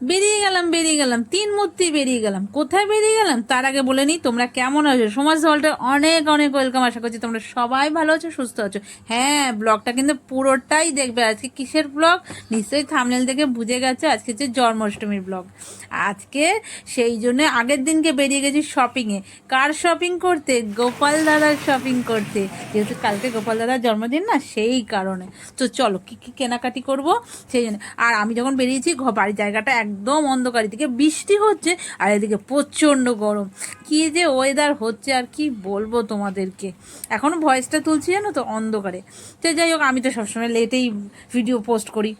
বেরিয়ে গেলাম বেরিয়ে গেলাম, তিন মূর্তি বেরিয়ে গেলাম। কোথায় বেরিয়ে গেলাম? তার আগে বলে নিই তোমরা কেমন আছো? সমাজ হলটার অনেক অনেক ওয়েলকাম আশা করছি তোমরা সবাই ভালো আছো, সুস্থ আছো। হ্যাঁ ব্লগটা কিন্তু পুরোটাই দেখবে। আজকে কিসের ব্লগ নিশ্চয়ই থামনেল থেকে বুঝে গেছে, আজকে হচ্ছে জন্মাষ্টমীর ব্লগ আজকে সেই জন্য আগের দিনকে বেরিয়ে গেছি শপিংয়ে কার শপিং করতে? গোপাল দাদার শপিং করতে। যেহেতু কালকে গোপাল দাদার জন্মদিন না, সেই কারণে। তো চলো, কী কী কেনাকাটি করব? সেই জন্য। আর আমি যখন বেরিয়েছি বাড়ির জায়গাটা একদম অন্ধকার, এদিকে বৃষ্টি হচ্ছে আর এদিকে প্রচণ্ড গরম। কী যে ওয়েদার হচ্ছে আর কি বলব তোমাদেরকে। এখনও ভয়েসটা তুলছি জানো তো? অন্ধকারে। তো যাই হোক, আমি তো সবসময় লেটেই ভিডিও পোস্ট করি।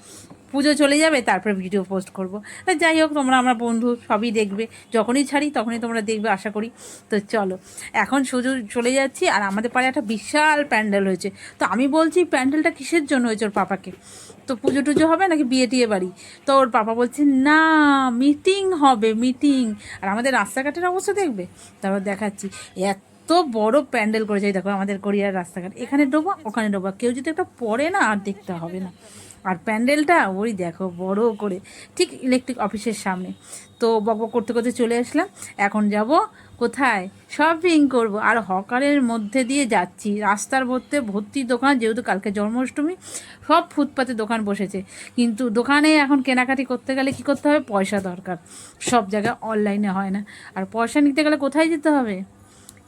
পুজো চলে যাবে, তারপরে ভিডিও পোস্ট করব। তা যাই হোক, তোমরা আমার বন্ধু সবই দেখবে। যখনই ছাড়ি তখনই তোমরা দেখবে, আশা করি। তো চলো, এখন শুধু চলে যাচ্ছি, আর আমাদের পাড়ে একটা বিশাল প্যান্ডেল হয়েছে। তো আমি বলছি, প্যান্ডেলটা কিসের জন্য হয়েছে ওর পাপাকে? তো পুজো টুজো হবে নাকি বিয়ে টিয়ে বাড়ি? তো ওর পাপা বলছে, না মিটিং হবে মিটিং আর আমাদের রাস্তাঘাটের অবস্থা দেখবে? তারপর দেখাচ্ছি, এত বড় প্যান্ডেল করেছে। দেখো, আমাদের গড়িয়ার রাস্তাঘাট। এখানে ডোবা, ওখানে ডোবা। কেউ যদি একটা পড়ে না, আর দেখতে হবে না। আর প্যান্ডেলটা ওই দেখো, বড় করে। ঠিক ইলেকট্রিক অফিসের সামনে। তো বক করতে করতে চলে আসলাম। এখন যাব কোথায়? শপিং করব। আর হকারের মধ্যে দিয়ে যাচ্ছি। রাস্তার মধ্যে ভর্তি দোকান, যেহেতু কালকে জন্মাষ্টমী, সব ফুটপাতে দোকান বসেছে। কিন্তু দোকানে এখন কেনাকাটি করতে গেলে কি করতে হবে? পয়সা দরকার। সব জায়গায় অনলাইনে হয় না। আর পয়সা নিতে গেলে কোথায় যেতে হবে?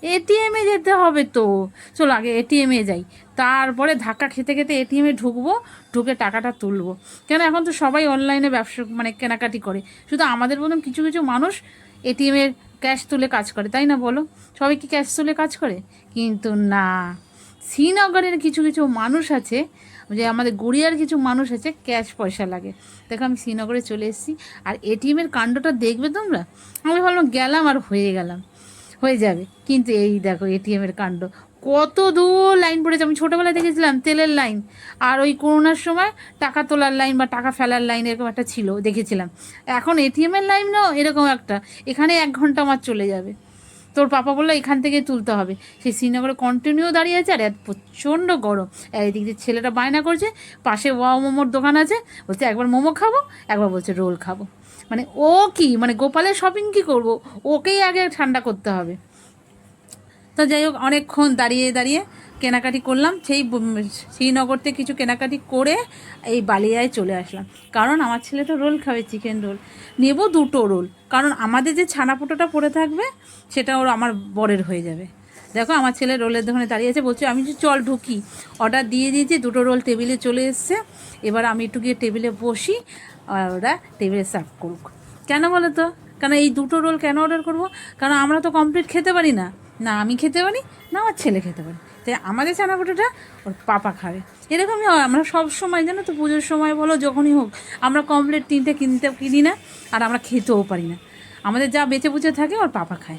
এটিএমে যেতে হবে তো। চলো আগে এটিএমে যাই। তারপরে ধাক্কা খেতে খেতে এটিএমে ঢুকবো, ঢুকে টাকাটা তুলবো। কেন এখন তো সবাই অনলাইনে ব্যবসা মানে কেনাকাটি করে। শুধু আমাদের মতন কিছু কিছু মানুষ এটিএমের ক্যাশ তুলে কাজ করে, তাই না বলো? সবাই কি ক্যাশ তুলে কাজ করে? কিন্তু না। শ্রীনগরের কিছু কিছু মানুষ আছে, যে আমাদের গড়িয়ার কিছু মানুষ আছে ক্যাশ পয়সা লাগে। দেখো আমি শ্রীনগরে চলে এসেছি, আর এটিএমের কাণ্ডটা দেখবে তোমরা? আমি ভাবলাম গেলাম আর হয়ে গেলাম। হয়ে যাবে। কিন্তু এই দেখো এটিএমের কাণ্ড। কত দূর লাইন পড়েছে। আমি ছোটোবেলায় দেখেছিলাম তেলের লাইন। আর ওই করোনার সময় টাকা তোলার লাইন বা টাকা ফেলার লাইন এরকম একটা ছিল, দেখেছিলাম। এখন এটিএমের লাইনও এরকম একটা। এখানে এক ঘণ্টা আমার চলে যাবে। তোর পাপা বলল, এখান থেকে তুলতে হবে। সেই শ্রীনগরে কন্টিনিউ দাঁড়িয়ে আছে আর এত প্রচণ্ড গরম। এদিক দিয়ে ছেলেটা বায়না করছে, পাশে ওয়াও মোমোর দোকান আছে। বলছে, একবার মোমো খাব? একবার বলছে, রোল খাব। মানে ও কি? মানে গোপালের শপিং কি করব? ওকেই আগে ঠান্ডা করতে হবে। তো যাই হোক, অনেকক্ষণ দাঁড়িয়ে দাঁড়িয়ে কেনাকাটি করলাম। সেই শ্রীনগর থেকে কিছু কেনাকাটি করে এই বালিয়ায় চলে আসলাম। কারণ আমার ছেলে তো রোল খাবে চিকেন রোল নেব দুটো রোল। কারণ আমাদের যে ছানা পোটোটা পড়ে থাকবে, সেটা ওর আমার বরের হয়ে যাবে। দেখো, আমার ছেলে রোলের দোকানে দাঁড়িয়ে আছে, বলছে, আমি চল ঢুকি। অর্ডার দিয়ে দিয়েছি, দুটো রোল টেবিলে চলে এসছে। এবার আমি একটু গিয়ে টেবিলে বসি। ওরা টেবিলে সার্ভ করুক। কেন বলো তো? কারণ এই দুটো রোল কেন অর্ডার করব? কারণ আমরা তো কমপ্লিট খেতে পারি না। না, আমি খেতে পারি, না, আমার ছেলে খেতে পারি। তাই আমাদের চানাপুটোটা ওর পাপা খাবে। এরকমই হয়, আমরা সব সময়, জানো তো, পুজোর সময় বলো, যখনই হোক, আমরা কমপ্লিট তিনটে কিনতে কিনি না, আর আমরা খেতেও পারি না। আমাদের যা বেঁচে বুঝে থাকে, ওর পাপা খায়।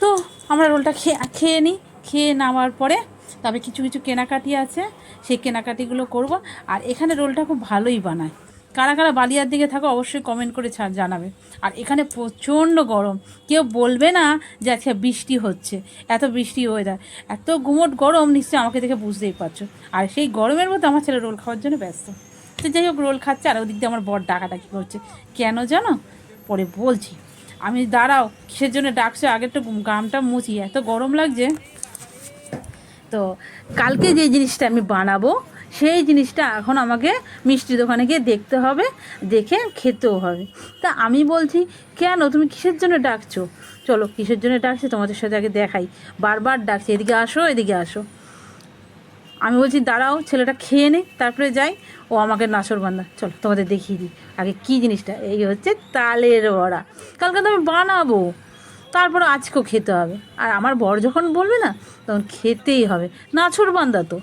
তো, আমরা রোলটা খেয়ে খেয়ে নিই। খেয়ে নেওয়ার পরে তবে কিছু কিছু কেনাকাটি আছে, সেই কেনাকাটিগুলো করব। আর এখানে রোলটা খুব ভালোই বানায়। কারা কারা বালিয়ার দিকে থাকো অবশ্যই কমেন্ট করে জানাবে। আর এখানে প্রচণ্ড গরম। কেউ বলবে না যে আজকে বৃষ্টি হচ্ছে। এত বৃষ্টি ওয়েদার এত গুমট গরম নিশ্চয়ই আমাকে দেখে বুঝতেই পারছ। আর সেই গরমের মধ্যে আমার ছেলে রোল খাওয়ার জন্য ব্যস্ত। তো যাই হোক, রোল খাচ্ছে আর ওদিক দিয়ে আমার বর ডাকাডাকি করছে। কেন জানো? পরে বলছি। আমি দাঁড়াও, কিসের জন্য ডাকছে? আগে একটু গামটা মুছি। এত গরম লাগছে। তো কালকে যে জিনিসটা আমি বানাবো, সেই জিনিসটা এখন আমাকে মিষ্টি দোকানে গিয়ে দেখতে হবে, দেখে খেতেও হবে। তা আমি বলছি, কেন? তুমি কিসের জন্য ডাকছো? চলো, কিসের জন্য ডাকছি তোমাদের সাথে আগে দেখাই। বারবার ডাকছি, এদিকে আসো এদিকে আসো। আমি বলছি, দাঁড়াও, ছেলেটা খেয়ে নে, তারপরে যাই। ও আমাকে নাচর বান্ধা চলো, তোমাদের দেখিয়ে দিই আগে কী জিনিসটা। এই হচ্ছে তালের বড়া। কালকে তো আমি বানাবো। তারপর আজকেও খেতে হবে। আর আমার বর যখন বলবে না, তখন খেতেই হবে। নাছর বান্দা তো।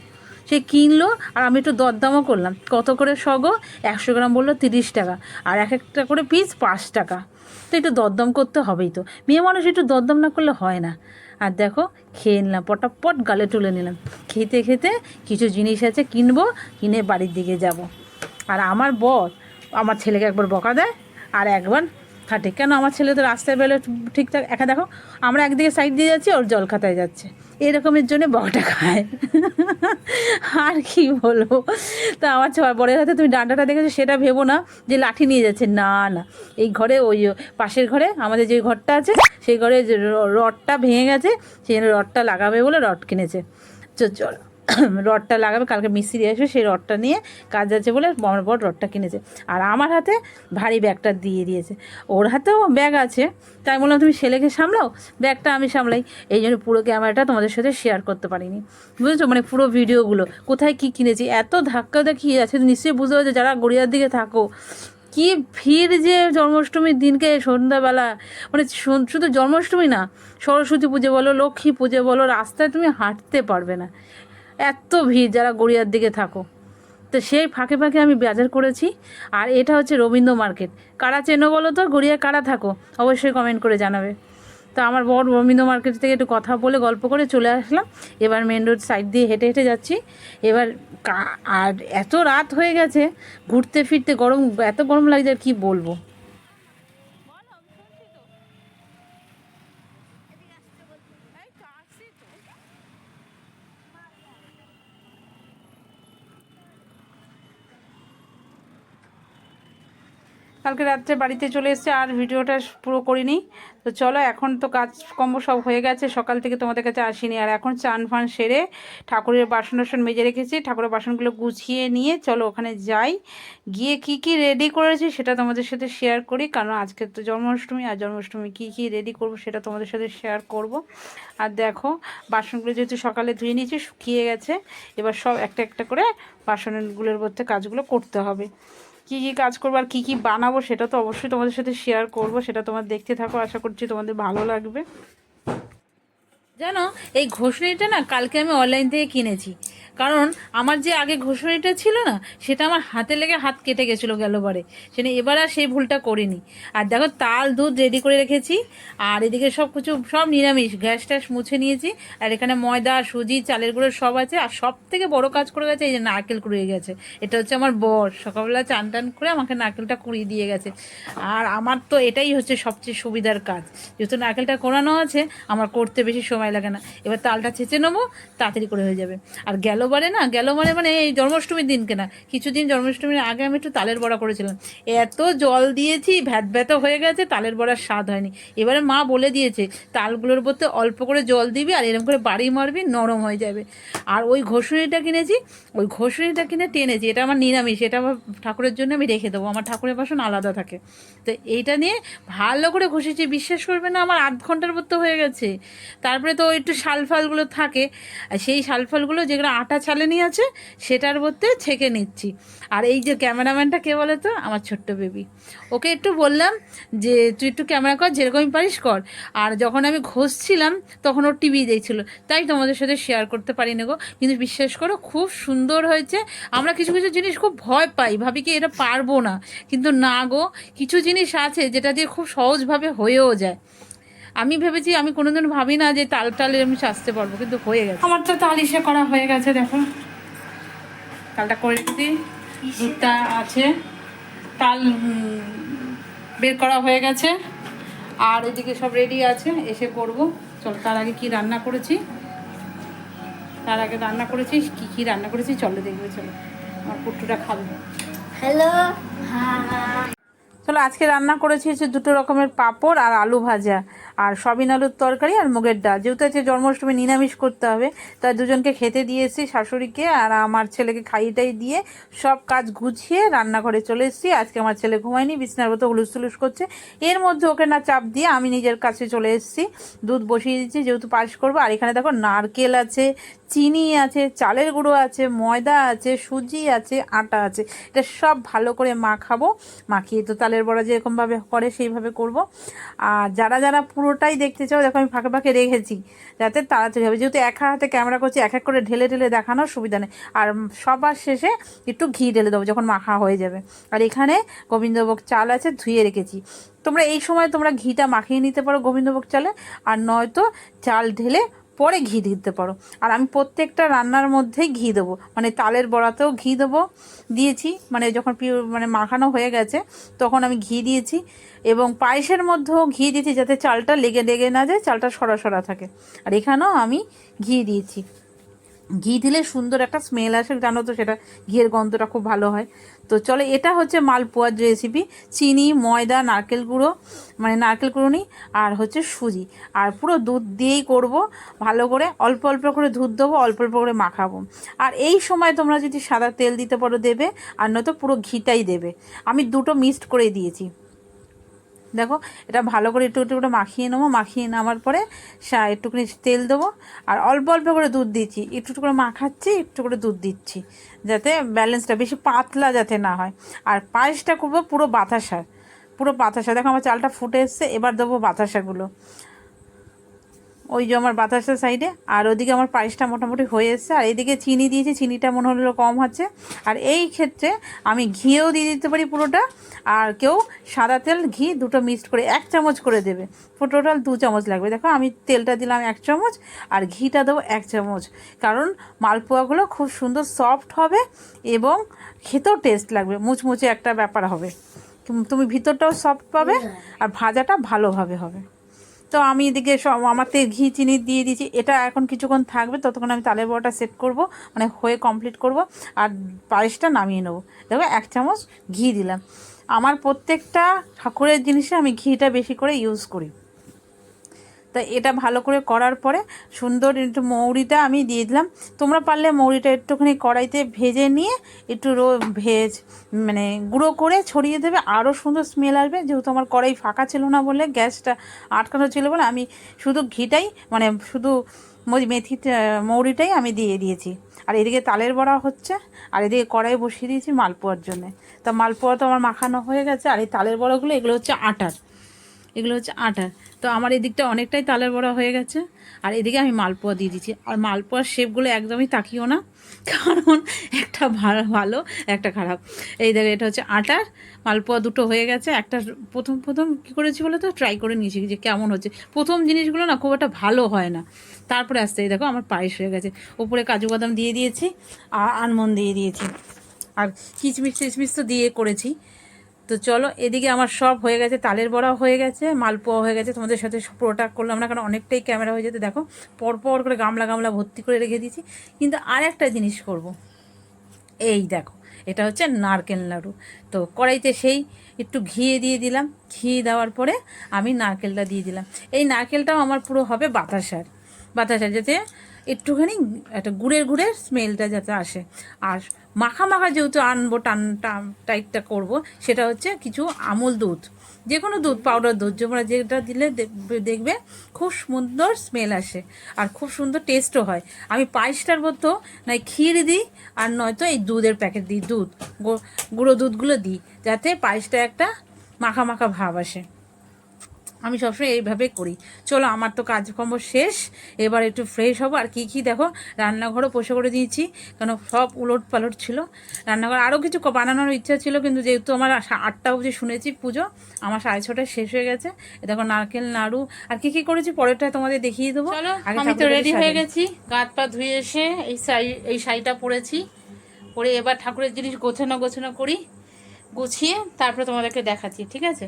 সে কিনলো, আর আমি একটু দরদামও করলাম। কত করে সগো? একশো গ্রাম বলল তিরিশ টাকা। আর এক একটা করে পিস পাঁচ টাকা। তো একটু দরদাম করতে হবেই তো। মেয়ে মানুষ একটু দরদাম না করলে হয় না। আর দেখো, খেয়ে নিলাম, পটাপট গালে তুলে নিলাম। খেতে খেতে কিছু জিনিস আছে কিনবো, কিনে বাড়ির দিকে যাব। আর আমার বর, আমার ছেলেকে একবার বকা দেয়, আর একবার খাটে। কেন? আমার ছেলে তো রাস্তায় বেরোলে ঠিকঠাক একা দেখো, আমরা একদিকে সাইড দিয়ে যাচ্ছি, ওর জল খাতায় যাচ্ছে। এরকমের জন্য বকাটা খায়। আর কি বলব? তা আমার বরের হাতে তুমি ডান্ডাটা দেখেছ, সেটা ভেবো না যে লাঠি নিয়ে যাচ্ছে। না না। এই ঘরে ওই পাশের ঘরে, আমাদের যে ঘরটা আছে, সেই ঘরে রডটা ভেঙে গেছে, সেই রডটা লাগাবে বলে রড কিনেছে। চল চল। রডটা লাগাবে, কালকে মিস্ত্রি আসবে, সেই রডটা নিয়ে কাজ আছে বলে আমার বড় রডটা কিনেছে। আর আমার হাতে ভারী ব্যাগটা দিয়ে দিয়েছে। ওর হাতেও ব্যাগ আছে, তাই বললাম তুমি ছেলেকে সামলাও, ব্যাগটা আমি সামলাই। এই জন্য পুরো ক্যামেরাটা তোমাদের সাথে শেয়ার করতে পারিনি। বুঝেছ? মানে পুরো ভিডিওগুলো, কোথায় কি কিনেছি, এত ধাক্কা দেখি আছে নিশ্চয়ই বুঝতে পারছ যারা গড়িয়ার দিকে থাকো, কি ভিড় যে জন্মাষ্টমীর দিনকে, সন্ধ্যাবেলা মানে শুধু জন্মাষ্টমী না, সরস্বতী পুজো বলো, লক্ষ্মী পুজো বলো, রাস্তায় তুমি হাঁটতে পারবে না। এত ভিড় যারা গড়িয়ার দিকে থাকো। তো সেই ফাঁকে ফাঁকে আমি বাজার করেছি। আর এটা হচ্ছে রবীন্দ্র মার্কেট। কারা চেনো বলো তো? গড়িয়া কারা থাকো? অবশ্যই কমেন্ট করে জানাবে। তো আমার বড় রবীন্দ্র মার্কেট থেকে একটু কথা বলে গল্প করে চলে আসলাম। এবার মেন রোড সাইড দিয়ে হেঁটে হেঁটে যাচ্ছি। এবার আর এত রাত হয়ে গেছে। ঘুরতে ফিরতে গরম, এত গরম লাগছে আর কী বলব? কালকে রাত্রে বাড়িতে চলে এসেছে, আর ভিডিওটা পুরো করিনি। তো চলো, এখন তো কাজকর্ম সব হয়ে গেছে, সকাল থেকে তোমাদের কাছে আসিনি। আর এখন চান ফান সেরে ঠাকুরের বাসন টাসন মেজে রেখেছি, ঠাকুরের বাসনগুলো গুছিয়ে নিয়ে চলো ওখানে যাই। গিয়ে কি কি রেডি করেছি সেটা তোমাদের সাথে শেয়ার করি, কারণ আজকে তো জন্মাষ্টমী, আর জন্মাষ্টমী কি কি রেডি করব সেটা তোমাদের সাথে শেয়ার করব। আর দেখো, বাসনগুলো যেহেতু সকালে ধুয়ে নিয়েছি, শুকিয়ে গেছে, এবার সব একটা একটা করে বাসনগুলোর মধ্যে কাজগুলো করতে হবে। কি কি কাজ করব আর কী কী বানাবো সেটা তো অবশ্যই তোমাদের সাথে শেয়ার করব, সেটা তোমার দেখতে থাকো, আশা করছি তোমাদের ভালো লাগবে। জানো, এই ঘষণিটা না কালকে আমি অনলাইন থেকে কিনেছি। কারণ আমার যে আগে ঘষণিটা ছিল না, সেটা আমার হাতে লেগে হাত কেটে গেছিল গেলবারে সেটা এবার আর সেই ভুলটা করিনি। আর দেখো, তাল, দুধ রেডি করে রেখেছি। আর এদিকে সব কিছু, সব নিরামিষ। গ্যাস ট্যাস মুছে নিয়েছি। আর এখানে ময়দা, সুজি, চালের গুঁড়ো সব আছে। আর সব থেকে বড় কাজ করে গেছে, এই যে নারকেল কুড়িয়ে গেছে। এটা হচ্ছে আমার বর। সকালবেলা চান টান করে আমাকে নারকেলটা কুড়িয়ে দিয়ে গেছে। আর আমার তো এটাই হচ্ছে সবচেয়ে সুবিধার কাজ। যেহেতু নারকেলটা কোরানো আছে, আমার করতে বেশি সময় লাগে না। এবার তালটা ছেঁচে নেব, তাড়াতাড়ি করে হয়ে যাবে। আর গেলবারে না, গেলবারে মানে এই জন্মাষ্টমীর দিনকে না কিছুদিন জন্মাষ্টমীর আগে আমি একটু তালের বড়া করেছিলাম। এত জল দিয়েছি, ভ্যাত ভ্যাতা হয়ে গেছে, তালের বড়ার স্বাদ হয়নি। এবারে মা বলে দিয়েছে, তালগুলোর মধ্যে অল্প করে জল দিবি আর এরকম করে বাড়ি মারবি, নরম হয়ে যাবে। আর ওই ঘষুনিটা কিনেছি, ওই ঘষুনিটা কিনে টেনেছি। এটা আমার নিরামিষ, এটা আমার ঠাকুরের জন্য আমি রেখে দেবো, আমার ঠাকুরের বাসন আলাদা থাকে। তো এইটা নিয়ে ভালো করে ঘষেছি, বিশ্বাস করবে না, আমার আধ ঘণ্টার মধ্যে হয়ে গেছে। তারপরে তো একটু শালফালগুলো থাকে সেই শালফালগুলো যেগুলো আটা চালেনি আছে, সেটার মধ্যে ছেঁকে নিচ্ছি। আর এই যে ক্যামেরাম্যানটা কে বলে তো? আমার ছোট্ট বেবি। ওকে একটু বললাম যে, তুই একটু ক্যামেরা কর, যেরকমই পারিস কর। আর যখন আমি ঘষছিলাম, তখন ও টিভি দেখছিল। তাই তোমাদের সাথে শেয়ার করতে পারি না গো। কিন্তু বিশ্বাস করো, খুব সুন্দর হয়েছে। আমরা কিছু কিছু জিনিস খুব ভয় পাই। ভাবি কি এটা পারব না? কিন্তু না গো, কিছু জিনিস আছে যেটা দিয়ে খুব সহজভাবে হয়েও যায়। আমি ভেবেছি আমি কোনোদিন ভাবি না যে তাল টালে আমি সাজতে পারব কিন্তু হয়ে গেছে। আমার তো তাল ইসে করা হয়ে গেছে দেখো। তালটা করে রেখেছি দুধটা আছে। তাল বের করা হয়ে গেছে। আর এদিকে সব রেডি আছে এসে করব। চল তার আগে কি রান্না করেছি? তার আগে রান্না করেছি কি কি রান্না করেছি? চলো দেখবে চলো। আমার পুট্টুটা খাবে। হ্যালো হ্যাঁ। চলো, আজকে রান্না করেছি হচ্ছে দুটো রকমের পাঁপড় আর আলু ভাজা, আর সবিন আলুর তরকারি আর মুগের ডাল। যেহেতু আজকে জন্মাষ্টমী নিরামিষ করতে হবে, তাই দুজনকে খেতে দিয়েছি, শাশুড়িকে আর আমার ছেলেকে খাইয়েটাই দিয়ে সব কাজ গুছিয়ে রান্নাঘরে চলে এসেছি। আজকে আমার ছেলে ঘুমায়নি, বিছনার মতো হুলুস তুলুস করছে। এর মধ্যে ওকে না চাপ দিয়ে আমি নিজের কাছে চলে এসেছি, দুধ বসিয়ে দিচ্ছি, যেহেতু পাশ করব। আর এখানে দেখো, নারকেল আছে, চিনি আছে, চালের গুঁড়ো আছে, ময়দা আছে, সুজি আছে, আটা আছে। এটা সব ভালো করে মাখাবো, মাখিয়ে তো তালের বড়া যেরকমভাবে করে সেইভাবে করব। আর যারা যারা পুরোটাই দেখতে চাও, দেখো আমি ফাঁকে ফাঁকে রেখেছি, যাতে তাড়াতাড়ি হবে। যেহেতু এক হাতে ক্যামেরা করছি, এক এক করে ঢেলে ঢেলে দেখানোর সুবিধা নেই। আর সবার শেষে একটু ঘি ঢেলে দেবো যখন মাখা হয়ে যাবে। আর এখানে গোবিন্দভোগ চাল আছে, ধুয়ে রেখেছি। তোমরা এই সময় তোমরা ঘিটা মাখিয়ে নিতে পারো গোবিন্দভোগ চালে। আর নয়তো চাল ঢেলে পরে ঘি দিতে পারো। আর আমি প্রত্যেকটা রান্নার মধ্যেই ঘি দেবো। মানে তালের বড়াতেও ঘি দেবো। দিয়েছি মানে যখন মানে মাখানো হয়ে গেছে, তখন আমি ঘি দিয়েছি এবং পায়েসের মধ্যেও ঘি দিয়েছি যাতে চালটা লেগে লেগে না যায়, চালটা সরা সরা থাকে। আর এখানেও আমি ঘি দিয়েছি। ঘি দিলে সুন্দর একটা স্মেল আসে, জানো তো সেটা, ঘিয়ের গন্ধটা খুব ভালো হয়। তো চলো, এটা হচ্ছে মালপোয়ার রেসিপি চিনি, ময়দা, নারকেল গুঁড়ো মানে নারকেল গুঁড়ো নিই, আর হচ্ছে সুজি। আর পুরো দুধ দিয়েই করব, ভালো করে অল্প অল্প করে দুধ দেবো, অল্প অল্প করে মাখাবো। আর এই সময় তোমরা যদি সাদা তেল দিতে পারো দেবে, আর নয়তো পুরো ঘিটাই দেবে। আমি দুটো মিক্সড করে দিয়েছি। দেখো, এটা ভালো করে একটু একটু করে মাখিয়ে নেব, মাখিয়ে নেওয়ার পরে একটুখানি তেল দেবো। আর অল্প অল্প করে দুধ দিচ্ছি, একটু একটু করে মাখাচ্ছি, একটু করে দুধ দিচ্ছি, যাতে ব্যালেন্সটা বেশি পাতলা যাতে না হয়। আর পায়েসটা করব পুরো বাতাসার, পুরো বাতাসা দেখো আমার চালটা ফুটে এসছে, এবার দেবো বাতাসাগুলো। ওই যে আমার বাতাসা সাইডে আর ওদিকে আমার পায়েসটা মোটামুটি হয়ে এসছে আর এইদিকে চিনি দিয়েছি চিনিটা মনে হলো কম হচ্ছে। আর এই ক্ষেত্রে আমি ঘিও দিয়ে দিতে পারি পুরোটা আর কেউ সাদা তেল ঘি দুটো মিক্সড করে এক চামচ করে দেবে। টোটাল দু চামচ লাগবে। দেখো আমি তেলটা দিলাম এক চামচ আর ঘিটা দেবো এক চামচ। কারণ মালপোয়াগুলো খুব সুন্দর সফট হবে এবং খেতেও টেস্ট লাগবে মুচমুচে একটা ব্যাপার হবে। তুমি ভিতরটাও সফট পাবে আর ভাজাটা ভালোভাবে হবে। তো আমি এদিকে সব আমার তে ঘি, চিনি দিয়ে দিয়েছি। এটা এখন কিছুক্ষণ থাকবে, ততক্ষণ আমি তালের বড়াটা সেট করব মানে হয়ে কমপ্লিট করব, আর পায়েসটা নামিয়ে নেব। দেখো, এক চামচ ঘি দিলাম। আমার প্রত্যেকটা ঠাকুরের জিনিসে আমি ঘিটা বেশি করে ইউজ করি। তা এটা ভালো করে করার পরে সুন্দর একটু মৌরিটা আমি দিয়ে দিলাম। তোমরা পারলে মৌরিটা একটুখানি কড়াইতে ভেজে নিয়ে একটু রো, ভেজ মানে গুঁড়ো করে ছড়িয়ে দেবে। আরও সুন্দর স্মেল আসবে। যেহেতু আমার কড়াই ফাঁকা ছিল না বলে গ্যাসটা আটকানো ছিল বলে আমি শুধু ঘিটাই মানে শুধু মেথি মৌরিটাই আমি দিয়ে দিয়েছি। আর এদিকে তালের বড়া হচ্ছে। আর এদিকে কড়াই বসিয়ে দিয়েছি মালপোয়ার জন্যে। তা মালপোয়া তো আমার মাখানো হয়ে গেছে। আর এই তালের বড়াগুলো, এগুলো হচ্ছে আটার। এগুলো হচ্ছে আটার। তো আমার এদিকটা অনেকটাই তালের বড়া হয়ে গেছে। আর এদিকে আমি মালপোয়া দিয়ে দিচ্ছি। আর মালপোয়ার শেপগুলো একদমই তাকিও না, কারণ একটা ভালো, একটা খারাপ। এই দেখো, এটা হচ্ছে আটার। মালপোয়া দুটো হয়ে গেছে। একটা প্রথম প্রথম কী করেছি বলে তো? ট্রাই করে নিয়েছি যে কেমন হচ্ছে। প্রথম জিনিসগুলো না খুব একটা ভালো হয় না। তারপরে আসতে এই দেখো, আমার পায়েস হয়ে গেছে। উপরে কাজু বাদাম দিয়ে দিয়েছি। আর আনমন্দ দিয়ে দিয়েছি। আর কিচমিচ টিচমিচ তো দিয়ে করেছি। তো চলো, এদিকে আমার সব হয়ে গেছে, তালের বড়া হয়ে গেছে মালপোয়া হয়ে গেছে, তোমাদের সাথে পুরোটা করলাম না, কারণ অনেকটাই ক্যামেরা হয়ে যেতে। দেখো, পরপর করে গামলা গামলা ভর্তি করে রেখে দিয়েছি। কিন্তু আর একটা জিনিস করব। এই দেখো, এটা হচ্ছে নারকেল নাড়ু তো কড়াইতে সেই একটু ঘিয়ে দিয়ে দিলাম। ঘি দেওয়ার পরে আমি নারকেলটা দিয়ে দিলাম। এই নারকেলটাও আমার পুরো হবে বাতাসার। বাতাসার যাতে একটুখানি একটা গুড়ের গুড়ের স্মেলটা যাতে আসে। আর মাখা মাখা যেহেতু আনব, টান টাইপটা করব, সেটা হচ্ছে কিছু আমুল দুধ। যে কোনো দুধ পাউডার দুধ তোমরা যেটা দিলে দেখবে খুব সুন্দর স্মেল আসে আর খুব সুন্দর টেস্টও হয়। আমি পায়েসটার মতো নয় ক্ষীর দিই আর নয়তো এই দুধের প্যাকেট দিই, দুধ গুঁড়ো দুধগুলো দিই, যাতে পায়েসটা একটা মাখা মাখা ভাব আসে। আমি সবসময় এইভাবে করি। চলো আমার তো কাজকর্ম শেষ। এবার একটু ফ্রেশ হব। আর কী কী দেখো? রান্নাঘরও পোষে করে দিয়েছি। কেন সব উলট পালট ছিল। রান্নাঘর আরও কিছু বানানোর ইচ্ছা ছিল কিন্তু যেহেতু আমার আটটা অবধি শুনেছি পুজো আমার সাড়ে ছটায় শেষ হয়ে গেছে। এ দেখো নারকেল নাড়ু। আর কি কি করেছি পরেরটা তোমাদের দেখিয়ে দেবো। আমি তো রেডি হয়ে গেছি। গাত পা ধুয়ে এসে এই শাড়ি এই শাড়িটা পরেছি। পরে এবার ঠাকুরের জিনিস গোছানো গোছানো করি। গুছিয়ে তারপরে তোমাদেরকে দেখাচ্ছি ঠিক আছে?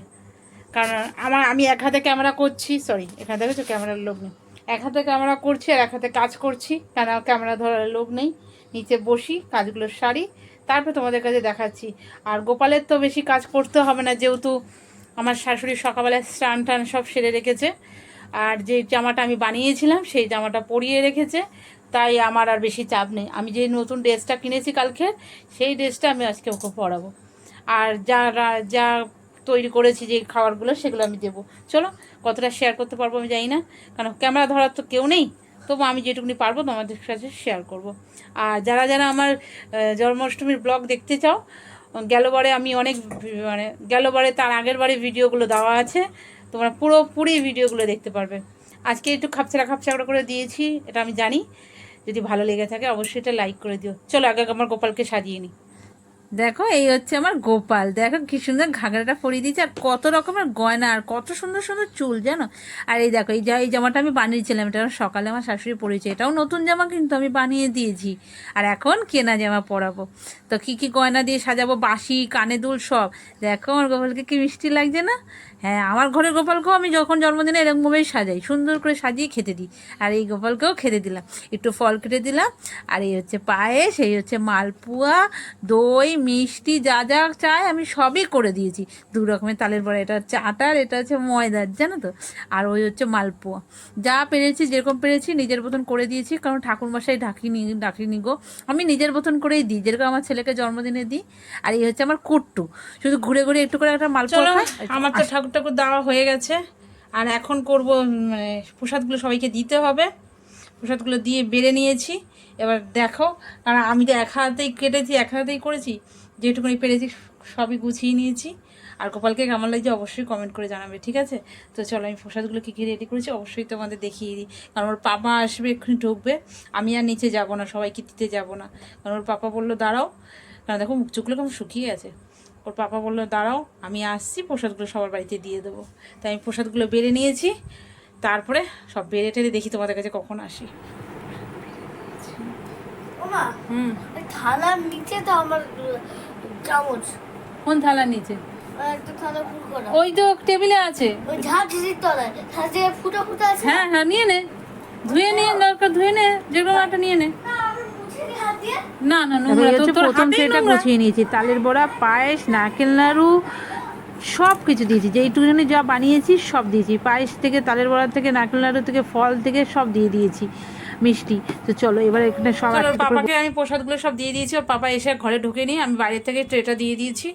কারণ আমার, আমি এক হাতে ক্যামেরা করছি সরি এখানে দেখেছ ক্যামেরার লোক নেই। এক হাতে ক্যামেরা করছি আর এক হাতে কাজ করছি, কেন ক্যামেরা ধরার লোক নেই। নিচে বসি, কাজগুলো সারি, তারপর তোমাদের কাছে দেখাচ্ছি। আর গোপালের তো বেশি কাজ করতে হবে না, যেহেতু আমার শাশুড়ি সকালবেলায় স্নান টান সব সেরে রেখেছে। আর যে জামাটা আমি বানিয়েছিলাম, সেই জামাটা পরিয়ে রেখেছে। তাই আমার আর বেশি চাপ নেই। আমি যে নতুন ড্রেসটা কিনেছি কালকে সেই ড্রেসটা আমি আজকে ওকে পরাবো। আর যা রা- যা তৈরি করেছি যে খাবারগুলো, সেগুলো আমি দেবো। চলো, কতটা শেয়ার করতে পারব আমি জানি না, কারণ ক্যামেরা ধরার তো কেউ নেই, তবু আমি যেটুকুনি পারব তোমাদের সাথে শেয়ার করব। আর যারা যারা আমার জন্মাষ্টমীর ব্লগ দেখতে চাও গেলবারে আমি অনেক মানে গেলবারে তার আগের বারে ভিডিওগুলো দেওয়া আছে, তোমরা পুরোপুরি ভিডিওগুলো দেখতে পারবে। আজকে একটু খাপছাড়া খাপছাড়া করে দিয়েছি, এটা আমি জানি। যদি ভালো লেগে থাকে, অবশ্যই এটা লাইক করে দিও। চলো আগে আমার গোপালকে সাজিয়ে নিই। দেখো, এই হচ্ছে আমার গোপাল। দেখো কি সুন্দর ঘাগড়াটা পরিয়ে দিয়েছে, আর কত রকমের গয়না, আর কত সুন্দর সুন্দর চুল, জানো? আর এই দেখো, এই যা, এই জামাটা আমি বানিয়েছিলাম, এটা সকালে আমার শাশুড়ি পরেছে এটাও নতুন জামা কিন্তু আমি বানিয়ে দিয়েছি। আর এখন কেনা জামা পরাবো। তো কি কি গয়না দিয়ে সাজাবো বাসি কানে দুল সব। দেখো আমার গোপালকে কি মিষ্টি লাগছে না? হ্যাঁ আমার ঘরের গোপালকেও আমি যখন জন্মদিনে এরকমভাবেই সাজাই সুন্দর করে সাজিয়ে খেতে দিই। আর এই গোপালকেও খেতে দিলাম। একটু ফল কেটে দিলাম আর এই হচ্ছে পায়েস এই হচ্ছে মালপুয়া দই মিষ্টি যা যা চায় আমি সবই করে দিয়েছি। দু রকমের তালের বড়া এটা হচ্ছে আটার এটা হচ্ছে ময়দার জানো তো? আর ওই হচ্ছে মালপুয়া। যা পেরেছি যেরকম পেরেছি নিজের মতন করে দিয়েছি কারণ ঠাকুরমশাই ডাকিনি ডাকিনি গো। আমি নিজের মতন করেই দিই যেরকম আমার ছেলেকে জন্মদিনে দিই আর এই হচ্ছে আমার কুট্টু। শুধু ঘুরে ঘুরে একটু করে একটা মালপুয়া আমার তো ঠাকুর ঠাকুর দেওয়া হয়ে গেছে। আর এখন করব মানে প্রসাদগুলো সবাইকে দিতে হবে। প্রসাদগুলো দিয়ে বেড়ে নিয়েছি। এবার দেখো, কারণ আমি তো এক হাতেই কেটেছি, এক হাতেই করেছি। যেটুকুনি পেরেছি সবই গুছিয়ে নিয়েছি। আর গোপালকে কেমন লাগছে অবশ্যই কমেন্ট করে জানাবে, ঠিক আছে? তো চলো, আমি প্রসাদগুলো কী কী রেডি করেছি অবশ্যই তোমাদের দেখিয়ে দিই। কারণ ওর পাপা আসবে, এক্ষুনি ঢুকবে। আমি আর নিচে যাব না, সবাইকে দিতে যাব না। কারণ ওর পাপা বলল, দাঁড়াও। কারণ দেখো, মুখ চুকগুলো কেমন শুকিয়ে গেছে ওর পাপা বলল দাঁড়াও আমি আসছি প্রসাদগুলো সবার বাড়িতে দিয়ে দেবো। তাই আমি প্রসাদগুলো বেড়ে নিয়েছি। তারপরে সব বেড়ে টেড়ে দেখি তোমাদের কাছে কখন আসি। হুম। থালার নিচে তো আমার চামচ। কোন থালার নিচে? থালা ওই তো টেবিলে আছে। হ্যাঁ হ্যাঁ নিয়ে নে। ধুয়ে নিয়ে দরকার ধুয়ে নে। যে কোনো একটা নিয়ে নে না নি নোংরা তো তোর প্রথম সেটা গুছিয়ে নিয়েছি। তালের বড়া পায়েস নারকেল নাড়ু সব কিছু দিয়েছি। যেইটুকুনি যা বানিয়েছি সব দিয়েছি। পায়েস থেকে তালের বড়া থেকে নারকেল নাড়ু থেকে ফল থেকে সব দিয়ে দিয়েছি। মিষ্টি। তো চলো এবার এখানে সব পাপাকে আমি প্রসাদগুলো সব দিয়ে দিয়েছি। ওর পাপা এসে ঘরে ঢুকে নিয়ে আমি বাইরে থেকে ট্রেটা দিয়ে দিয়েছি।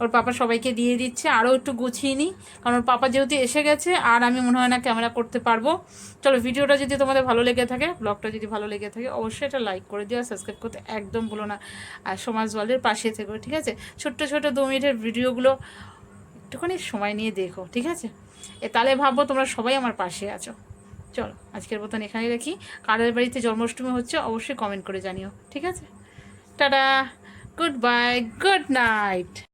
ওর পাপা সবাইকে দিয়ে দিচ্ছে, আরও একটু গুছিয়ে নিই, কারণ ওর পাপা যেহেতু এসে গেছে, আর আমি মনে হয় না ক্যামেরা করতে পারব। চলো, ভিডিওটা যদি তোমাদের ভালো লেগে থাকে ব্লগটা যদি ভালো লেগে থাকে, অবশ্যই এটা লাইক করে দিও আর সাবস্ক্রাইব করতে একদম ভুলো না। আর সমাজ ওয়ার্ল্ডের পাশে থেকো, ঠিক আছে? ছোট্ট ছোট দু মিনিটের ভিডিওগুলো একটুখানি সময় নিয়ে দেখো, ঠিক আছে? এ তাহলে ভাববো তোমরা সবাই আমার পাশে আছো। চলো, আজকের মতন এখানে রাখি। কারের বাড়িতে জন্মাষ্টমী হচ্ছে অবশ্যই কমেন্ট করে জানিও, ঠিক আছে? Tata! Good bye good night